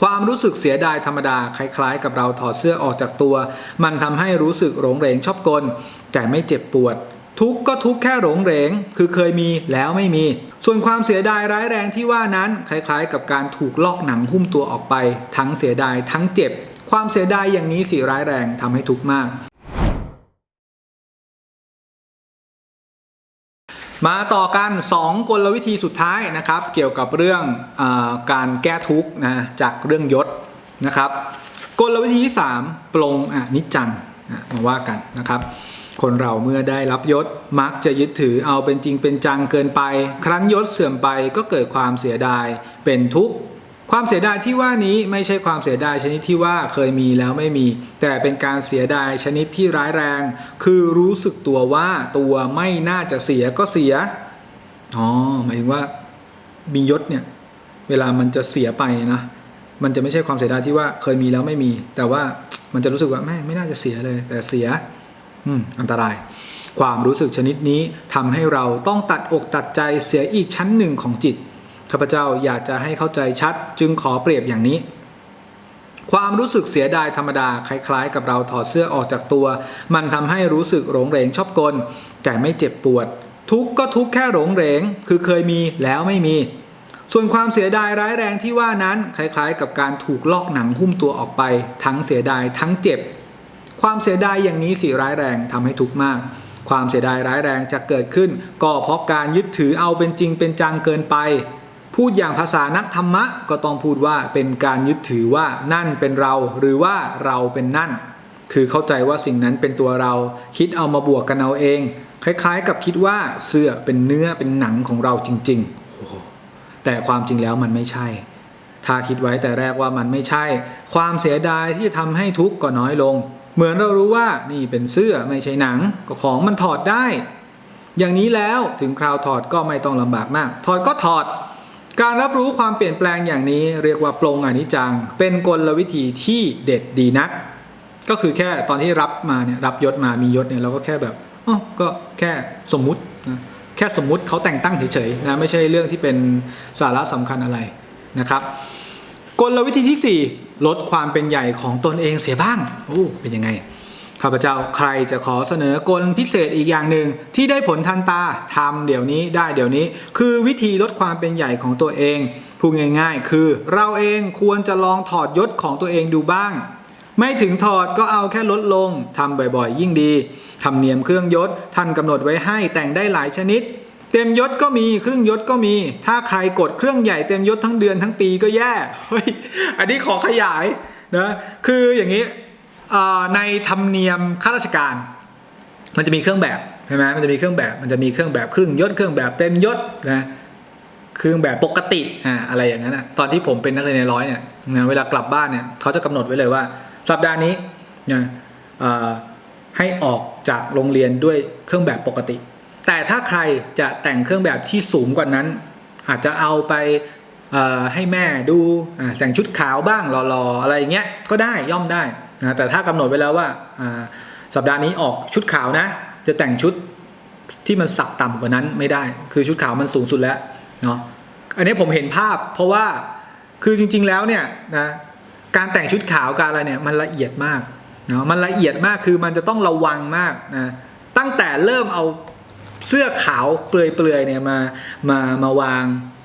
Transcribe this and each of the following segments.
ความรู้สึกเสียดายธรรมดาคล้ายๆ กับเราถอดเสื้อออกจากตัว มันทำให้รู้สึกหลงเหรงชอบกล แต่ไม่เจ็บปวด ทุกก็ทุกแค่หลงเหรงคือเคยมีแล้วไม่มี ส่วนความเสียดายร้ายแรงที่ว่านั้น คล้ายๆ กับการถูกลอกหนังหุ้มตัวออกไป ทั้งเสียดายทั้งเจ็บ ความเสียดายอย่างนี้สิร้ายแรงทำให้ทุกข์มาก มาต่อกัน 2 กลวิธีสุดท้ายนะครับ เกี่ยวกับเรื่องอการแก้ทุกข์นะจากเรื่องยศนะครับ กลวิธีที่ 3 ปลงอนิจจังอะมาว่ากันนะครับ คนเราเมื่อได้รับยศมักจะยึดถือเอาเป็นจริงเป็นจังเกินไป ครั้นยศเสื่อมไปก็เกิดความเสียดายเป็นทุกข์ ความเสียดายที่ว่านี้ไม่ใช่ความเสียดายชนิดที่ว่าเคยมีแล้วไม่มี แต่เป็นการเสียดายชนิดที่ร้ายแรง คือรู้สึกตัวว่าตัวไม่น่าจะเสียก็เสียอ๋อหมายถึงว่ามียศเนี่ยเวลามันจะเสียไปนะมันจะไม่ใช่ความเสียดายที่ว่าเคยมีแล้วไม่มี แต่ว่ามันจะรู้สึกว่าแม่ไม่น่าจะเสียเลย แต่เสีย อืมอันตราย ความรู้สึกชนิดนี้ทำให้เราต้องตัดอกตัดใจเสียอีกชั้นหนึ่งของจิต ข้าพเจ้าอยากจะให้เข้าใจชัดจึงขอเปรียบอย่างนี้ ความรู้สึกเสียดายธรรมดาคล้ายๆ กับเราถอดเสื้อออกจากตัว มันทำให้รู้สึกหลงเหรงชอบกล แต่ไม่เจ็บปวด ทุกก็ทุกแค่หลงเหรงคือเคยมีแล้วไม่มี ส่วนความเสียดายร้ายแรงที่ว่านั้นคล้ายๆ กับการถูกลอกหนังหุ้มตัวออกไป ทั้งเสียดายทั้งเจ็บ ความเสียดายอย่างนี้สิร้ายแรงทำให้ทุกข์มากความเสียดายร้ายแรงจะเกิดขึ้น ก็เพราะการยึดถือเอาเป็นจริงเป็นจังเกินไป พูดอย่างภาษานักธรรมะก็ต้องพูดว่าเป็นการยึดถือว่านั่นเป็นเรา หรือว่าเราเป็นนั่น คือเข้าใจว่าสิ่งนั้นเป็นตัวเรา คิดเอามาบวกกันเอาเอง คล้ายๆ กับคิดว่าเสื้อเป็นเนื้อเป็นหนังของเราจริงๆ แต่ความจริงแล้วมันไม่ใช่ ถ้าคิดไว้แต่แรกว่ามันไม่ใช่ ความเสียดายที่จะทำให้ทุกข์ก็น้อยลง เหมือนเรารู้ว่านี่เป็นเสื้อไม่ใช่หนังก็ของมันถอดได้ อย่างนี้แล้วถึงคราวถอดก็ไม่ต้องลำบากมาก ถอดก็ถอด การรับรู้ความเปลี่ยนแปลงอย่างนี้เรียกว่าปลงอนิจจัง เป็นกลวิธีที่เด็ดดีนัก ก็คือแค่ตอนที่รับมาเนี่ยรับยศมามียศเนี่ยเราก็แค่แบบอ๋อก็แค่สมมุตินะแค่สมมุติเขาแต่งตั้งเฉยๆนะไม่ใช่เรื่องที่เป็นสาระสำคัญอะไรนะครับ กลวิธีที่ 4 ลดความเป็นใหญ่ของตนเองเสียบ้างโอ้เป็นยังไง ข้าพเจ้าใครจะขอเสนอกลพิเศษอีกอย่างหนึ่งที่ได้ผลทันตาทำเดี๋ยวนี้ได้เดี๋ยวนี้ คือวิธีลดความเป็นใหญ่ของตัวเองพูดง่ายๆ คือเราเองควรจะลองถอดยศของตัวเองดูบ้าง ไม่ถึงถอดก็เอาแค่ลดลงทำบ่อยๆ ยิ่งดีทำเนียมเครื่องยศท่านกำหนดไว้ให้แต่งได้หลายชนิด เต็มยศก็มีครึ่งยศก็มี ถ้าใครกดเครื่องใหญ่เต็มยศทั้งเดือนทั้งปีก็แย่เฮ้ยอันนี้ขอขยายนะคืออย่างนี้ ในธรรมเนียมข้าราชการ มันจะมีเครื่องแบบใช่ไหมมันจะมีเครื่องแบบ มันจะมีเครื่องแบบครึ่งยศเครื่องแบบเต็มยศนะเครื่องแบบปกติอ่าอะไรอย่างนั้นนะตอนที่ผมเป็นนักเรียนในร้อยเนี่ยนะเวลากลับบ้านเนี่ยเขาจะกำหนดไว้เลยว่า สัปดาห์นี้นะให้ออกจากโรงเรียนด้วยเครื่องแบบปกติ แต่ถ้าใครจะแต่งเครื่องแบบที่สูงกว่านั้น อาจจะเอาไปให้แม่ดูแต่งชุดขาวบ้างหล่อๆอะไรอย่างเงี้ยก็ได้ย่อมได้ นะแต่ถ้ากำหนดไว้แล้วว่าสัปดาห์นี้ออกชุดขาวนะ จะแต่งชุดที่มันสักต่ำกว่านั้นไม่ได้ คือชุดขาวมันสูงสุดแล้วเนาะอันนี้ผมเห็นภาพเพราะว่าคือจริง ๆแล้วเนี่ยนะการแต่งชุดขาวการอะไรเนี่ยมันละเอียดมากเนาะมันละเอียดมากคือมันจะต้องระวังมากนะตั้งแต่เริ่มเอาเสื้อขาวเปลือยๆเนี่ยมามามาวาง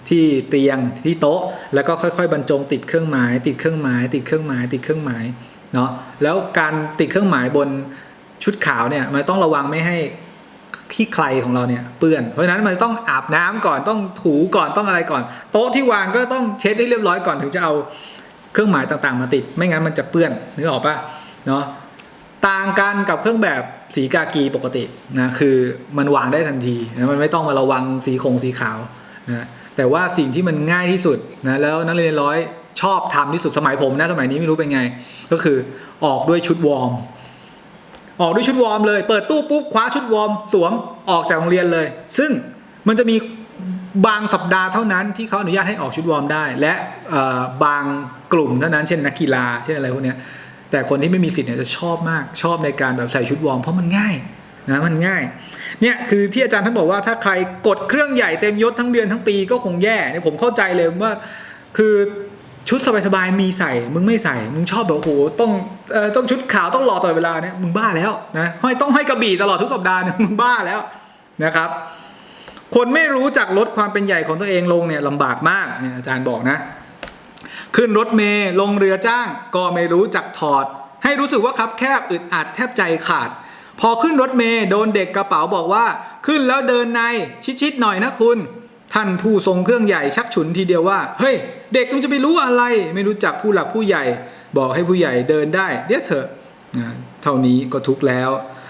ที่เตียงที่โต๊ะ แล้วก็ค่อยๆ บรรจงติดเครื่องหมาย ติดเครื่องหมาย ติดเครื่องหมายติดเครื่องหมาย เนาะแล้วการติดเครื่องหมายบนชุดขาวเนี่ยมันต้องระวังไม่ให้ขี้ใครของเราเนี่ยเปื้อนเพราะฉะนั้นมันต้องอาบน้ำก่อนต้องถูก่อนต้องอะไรก่อน โต๊ะที่วางก็ต้องเช็ดให้เรียบร้อยก่อนถึงจะเอาเครื่องหมายต่างๆ มาติด ไม่งั้นมันจะเปื้อนนึกออกปะเนาะต่างกันกับเครื่องแบบสีกากีปกตินะคือมันวางได้ทันทีนะมันไม่ต้องมาระวังสีคงสีขาวนะแต่ว่าสิ่งที่มันง่ายที่สุดนะแล้วนักเรียนร้อย ชอบทำที่สุดสมัยผมนะสมัยนี้ไม่รู้เป็นไง ก็คือออกด้วยชุดวอร์มออกด้วยชุดวอร์มเลย เปิดตู้ปุ๊บคว้าชุดวอร์มสวมออกจากโรงเรียนเลย ซึ่งมันจะมีบางสัปดาห์เท่านั้นที่เขาอนุญาตให้ออกชุดวอร์มได้ และบางกลุ่มเท่านั้น เช่นนักกีฬาเช่นอะไรพวกนี้แต่คนที่ไม่มีสิทธิ์เนี่ยจะชอบมากชอบในการแบบใส่ชุดวอร์มเพราะมันง่ายนะมันง่ายเนี่ยคือที่อาจารย์ท่านบอกว่าถ้าใครกดเครื่องใหญ่เต็มยศทั้งเดือนทั้งปีก็คงแย่เนี่ยผมเข้าใจเลยว่าคือ ชุดสบายๆมีใส่ มึงไม่ใส่ มึงชอบแบบโอ้โหต้องเอ่อต้องชุดขาวต้องหล่อตลอดเวลาเนี่ยมึงบ้าแล้วนะห้อยต้องห้อยกระบี่ตลอดทุกสัปดาห์เนี่ยมึงบ้าแล้วนะครับ คนไม่รู้จักลดความเป็นใหญ่ของตัวเองลงเนี่ยลำบากมากเนี่ยอาจารย์บอกนะ ขึ้นรถเมล์ลงเรือจ้าง ก็ไม่รู้จักถอด ให้รู้สึกว่าครับแคบอึดอัดแทบใจขาด พอขึ้นรถเมล์โดนเด็กกระเป๋าบอกว่า ขึ้นแล้วเดินในชิดๆหน่อยนะคุณ ท่านผู้ทรงเครื่องใหญ่ชักฉุนทีเดียวว่า เฮ้ย เด็กมันจะไปรู้อะไร ไม่รู้จักผู้หลักผู้ใหญ่ บอกให้ผู้ใหญ่เดินได้ เดี๋ยวเถอะเท่านี้ก็ทุกแล้ว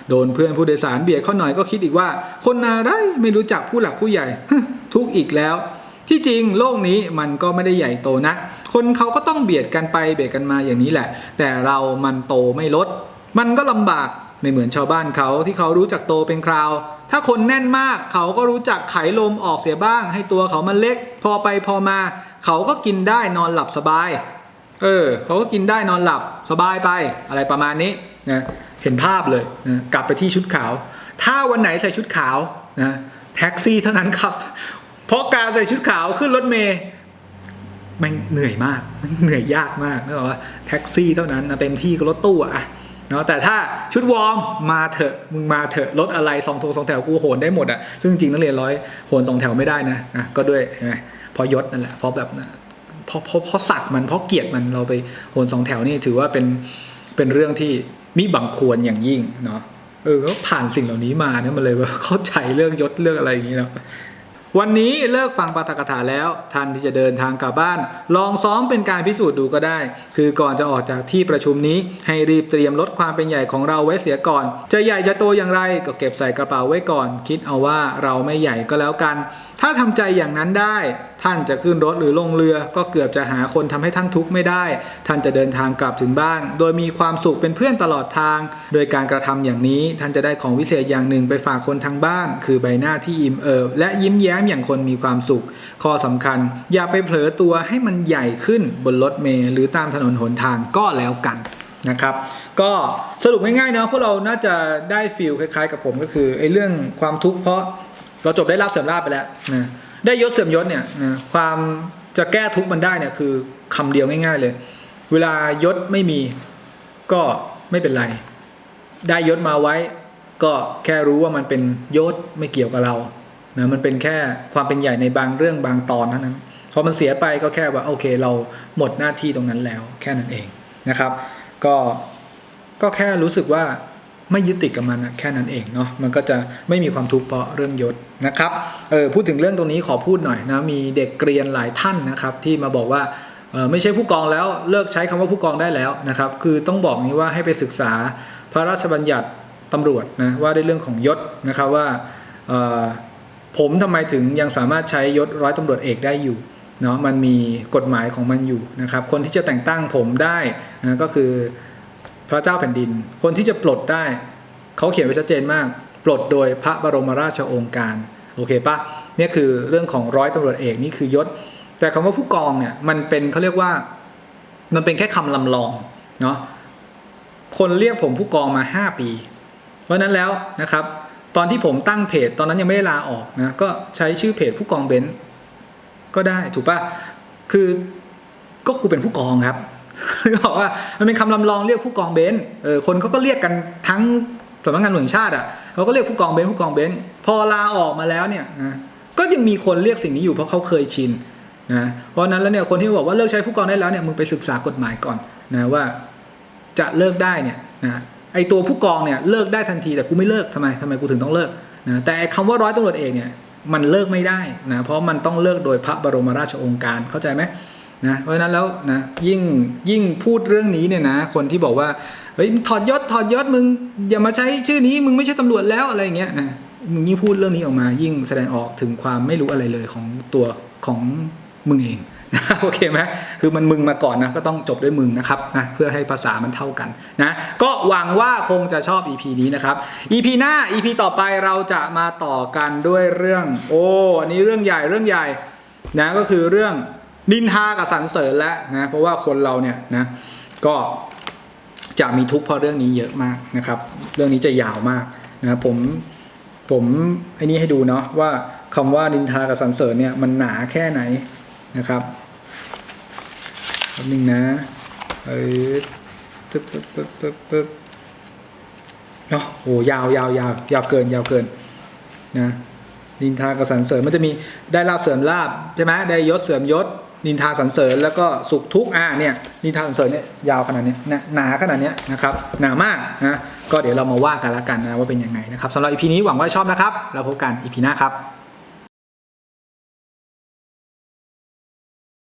โดนเพื่อนผู้โดยสารเบียดเขาหน่อยก็คิดอีกว่า คนอะไรไม่รู้จักผู้หลักผู้ใหญ่ทุกอีกแล้ว ที่จริงโลกนี้มันก็ไม่ได้ใหญ่โตนัก คนเขาก็ต้องเบียดกันไปเบียดกันมาอย่างนี้แหละ แต่เรามันโตไม่ลด มันก็ลำบากไม่เหมือนชาวบ้านเขาที่เขารู้จักโตเป็นคราว ถ้าคนแน่นมากเขาก็รู้จักไขลมออกเสียบ้าง ให้ตัวเขามันเล็ก พอไปพอมา เขาก็กินได้นอนหลับสบาย เออเขาก็กินได้นอนหลับสบายไปอะไรประมาณนี้นะเห็นภาพเลยนะกลับไปที่ชุดขาว ถ้าวันไหนใส่ชุดขาวนะแท็กซี่เท่านั้นครับ เพราะการใส่ชุดขาวขึ้นรถเมย์มันเหนื่อยมากมันเหนื่อยยากมากนึกอกว่าแท็กซี่เท่านั้นนะเต็มที่ก็รถตู้อะ เนาะแต่ถ้าชุดวอร์มมาเถอะมึงมาเถอะรถอะไรสองทงสองแถวกูโหนได้หมดอะซึ่งจริงนักเรียนร้อยโหนสองแถวไม่ได้นะนะก็ด้วยเห็นไหมเพอยศนั่นแหละเพราะแบบนะเพราะเพราะเพราะสักมันเพราะเกียดมันเราไปโหนสองแถวนี่ถือว่าเป็นเป็นเรื่องที่มิบังควรอย่างยิ่งเนาะเออก็ผ่านสิ่งเหล่านี้มาเนี่ยมันเลยแบบเข้าใจเรื่องยศเรื่องอะไรอย่างนี้เนาะ วันนี้เลิกฟังปาฐกถาแล้วท่านที่จะเดินทางกลับบ้าน ลองซ้อมเป็นการพิสูจน์ดูก็ได้ คือก่อนจะออกจากที่ประชุมนี้ ให้รีบเตรียมลดความเป็นใหญ่ของเราไว้เสียก่อน จะใหญ่จะโตอย่างไรก็เก็บใส่กระเป๋าไว้ก่อน คิดเอาว่าเราไม่ใหญ่ก็แล้วกัน ถ้าทำใจอย่างนั้นได้ ท่านจะขึ้นรถหรือลงเรือ ก็เกือบจะหาคนทำให้ท่านทุกข์ไม่ได้ ท่านจะเดินทางกลับถึงบ้าน โดยมีความสุขเป็นเพื่อนตลอดทาง โดยการกระทำอย่างนี้ ท่านจะได้ของวิเศษอย่างหนึ่งไปฝากคนทางบ้าน คือใบหน้าที่อิ่มเอิบและยิ้มแย้มอย่างคนมีความสุข ข้อสำคัญ อย่าไปเผลอตัวให้มันใหญ่ขึ้นบนรถเมล์หรือตามถนนหนทางก็แล้วกันนะครับ ก็สรุปง่ายๆเนาะพวกเราน่าจะได้ฟีลคล้ายๆ กับผมก็คือไอ้เรื่องความทุกข์เพราะเราจบได้ลาบเสื่อมลาบไปแล้วนะได้ยศเสื่อมยศเนี่ยนะความจะแก้ทุกข์มันได้เนี่ยคือคำเดียวง่าย ๆเลย เวลายศไม่มีก็ไม่เป็นไร ได้ยศมาไว้ ก็แค่รู้ว่ามันเป็นยศไม่เกี่ยวกับเรา นะมันเป็นแค่ความเป็นใหญ่ในบางเรื่องบางตอนเท่านั้นพอมันเสียไปก็แค่ว่าโอเค เราหมดหน้าที่ตรงนั้นแล้ว แค่นั้นเองนะครับ ก็ก็แค่รู้สึกว่าไม่ยึดติดกับมันนะแค่นั้นเองเนาะมันก็จะไม่มีความทุกข์เพราะเรื่องยศนะครับเออพูดถึงเรื่องตรงนี้ขอพูดหน่อยนะมีเด็กเรียนหลายท่านนะครับ ที่มาบอกว่าเออไม่ใช่ผู้กองแล้วเลิกใช้คำว่าผู้กองได้แล้วนะครับ คือต้องบอกนี้ว่าให้ไปศึกษาพระราชบัญญัติตำรวจนะว่าด้วยเรื่องของยศนะครับว่า ผมทำไมถึงยังสามารถใช้ยศร้อยตำรวจเอกได้อยู่เนาะมันมีกฎหมายของมันอยู่นะครับ คนที่จะแต่งตั้งผมได้นะก็คือพระเจ้าแผ่นดิน คนที่จะปลดได้เขาเขียนไว้ชัดเจนมาก ปลดโดยพระบรมราชโองการโอเคปะเนี่ยคือเรื่องของร้อยตำรวจเอกนี่คือยศ แต่คำว่าผู้กองเนี่ยมันเป็นเขาเรียกว่ามันเป็นแค่คำลำลองเนาะคนเรียกผมผู้กองมา 5 ปี เพราะนั้นแล้วนะครับ ตอนที่ผมตั้งเพจ ตอนนั้นยังไม่ได้ลาออกนะก็ใช้ชื่อเพจผู้กองเบนซ์ก็ได้ถูกปะคือก็กูเป็นผู้กองครับก็บอกว่ามันเป็นคำลำลองเรียกผู้กองเบนซ์เออคนเขาก็เรียกกันทั้งสำนักงานตำรวจแห่งชาติอะเขาก็เรียกผู้กองเบนซ์ผู้กองเบนซ์พอลาออกมาแล้วเนี่ยนะก็ยังมีคนเรียกสิ่งนี้อยู่เพราะเขาเคยชินนะเพราะนั้นแล้วเนี่ยคนที่บอกว่าเลิกใช้ผู้กองได้แล้วเนี่ยมึงไปศึกษากฎหมายก่อนนะว่าจะเลิกได้เนี่ยนะ ไอตัวผู้กองเนี่ยเลิกได้ทันทีแต่กูไม่เลิกทำไมทำไมกูถึงต้องเลิกนะแต่ไอ้คำว่าร้อยตำรวจเอกเนี่ยมันเลิกไม่ได้นะเพราะมันต้องเลิกโดยพระบรมราชโองการเข้าใจไหมนะเพราะฉะนั้นแล้วนะยิ่งยิ่งพูดเรื่องนี้เนี่ยนะคนที่บอกว่าเฮ้ยถอดยศถอดยศมึงอย่ามาใช้ชื่อนี้มึงไม่ใช่ตำรวจแล้วอะไรอย่างเงี้ยนะมึงยิ่งพูดเรื่องนี้ออกมายิ่งแสดงออกถึงความไม่รู้อะไรเลยของตัวของมึงเอง โอเคไหมคือมันมึงมาก่อนนะก็ต้องจบด้วยมึงนะครับนะเพื่อให้ภาษามันเท่ากันนะก็หวังว่าคงจะชอบ EP นี้นะครับ EP หน้า EP ต่อไปเราจะมาต่อกันด้วยเรื่อง โอ้อันนี้เรื่องใหญ่เรื่องใหญ่นะก็คือเรื่องนินทากับสรรเสริญแล้วนะเพราะว่าคนเราเนี่ยนะก็จะมีทุกข์เพราะเรื่องนี้เยอะมากนะครับ เรื่องนี้จะยาวมากนะผมผมไอ้นี้ให้ดูเนาะว่าคำว่านินทากับสรรเสริญเนี่ยมันหนาแค่ไหนนะครับ ป๊บนึงนะ เอ้ยปึ๊บปึ๊บปึ๊บปึ๊บปึ๊บเนาะโอ้ยาวยาวยาวยาวเกินยาวเกินนะนินทากระสันเสริญมันจะมีได้ลาบเสริมลาบใช่ไหมได้ยศเสริมยศ นินทาสรรเสริญแล้วก็สุขทุกข์อ่าเนี่ยนินทาสรรเสริญเนี่ยยาวขนาดนี้นะหนาขนาดนี้นะครับหนามากนะก็เดี๋ยวเรามาว่ากันล้วกันนะว่าเป็นยังไงนะครับสำหรับอีพีนี้หวังว่าชอบนะครับแล้วพบกันอีพีหน้าครับ